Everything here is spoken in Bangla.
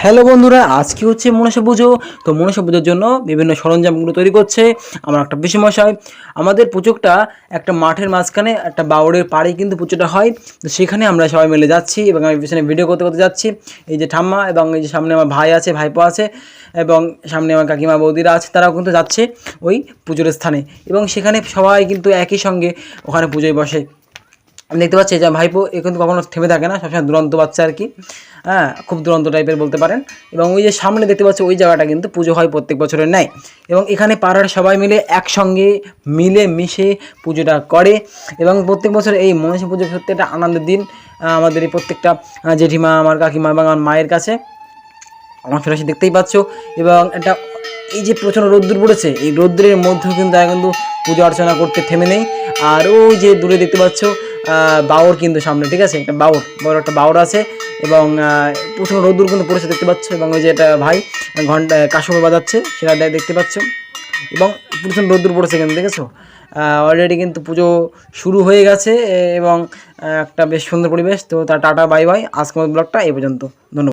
হ্যালো বন্ধুরা, আজকে হচ্ছে মনসা পুজো। তো মনসা পুজোর জন্য বিভিন্ন সরঞ্জামগুলো তৈরি করছে আমার একটা পিসিমশাই। আমাদের পুজোটা একটা মাঠের মাঝখানে একটা বাউরের পাড়ে কিন্তু পুজোটা হয়। তো সেখানে আমরা সবাই মিলে যাচ্ছি এবং আমি পিছনে ভিডিও করতে করতে যাচ্ছি। এই যে ঠাম্মা এবং এই যে সামনে আমার ভাই আছে, ভাইপো আছে এবং সামনে আমার কাকিমা বৌদিরা আছে, তারাও কিন্তু যাচ্ছে ওই পুজোর স্থানে। এবং সেখানে সবাই কিন্তু একই সঙ্গে ওখানে পুজোয় বসে। দেখতে পাচ্ছি যে ভাইপো, এ কিন্তু কখনো থেমে থাকে না, সবসময় দুরন্ত বাচ্চা আর কি। হ্যাঁ খুব দুরন্ত টাইপের বলতে পারেন। এবং ওই যে সামনে দেখতে পাচ্ছি ওই জায়গাটা কিন্তু পুজো হয় প্রত্যেক বছরের ন্যায়। এবং এখানে পাড়ার সবাই মিলে একসঙ্গে মিলে মিশে পুজোটা করে। এবং প্রত্যেক বছর এই মনসা পুজো সত্যি একটা আনন্দের দিন। আমাদের এই প্রত্যেকটা জেঠিমা, আমার কাকিমা এবং আমার মায়ের কাছে। আমার ফেরাসি দেখতেই পাচ্ছ। এবং একটা এই যে প্রচণ্ড রোদ্দুর পড়েছে, এই রোদ্দুরের মধ্যেও কিন্তু তারা কিন্তু পুজো অর্চনা করতে থেমে নেই। আর ওই যে দূরে দেখতে পাচ্ছ বাউর কিন্তু সামনে, ঠিক আছে? একটা বাউর, বড় একটা বাউর আছে এবং প্রচুর রোদ্দুর কিন্তু পড়েছে, দেখতে পাচ্ছ, এবং ওই যে একটা ভাই ঘণ্টা কাশমে বাজাচ্ছে, সেটা দেখতে পাচ্ছ। এবং প্রচুর রোদ্দুর পড়েছে কিন্তু, দেখেছ? অলরেডি কিন্তু পুজো শুরু হয়ে গেছে এবং একটা বেশ সুন্দর পরিবেশ। তো তা টাটা বাই বাই আজকের ব্লগটা এই পর্যন্ত। ধন্যবাদ।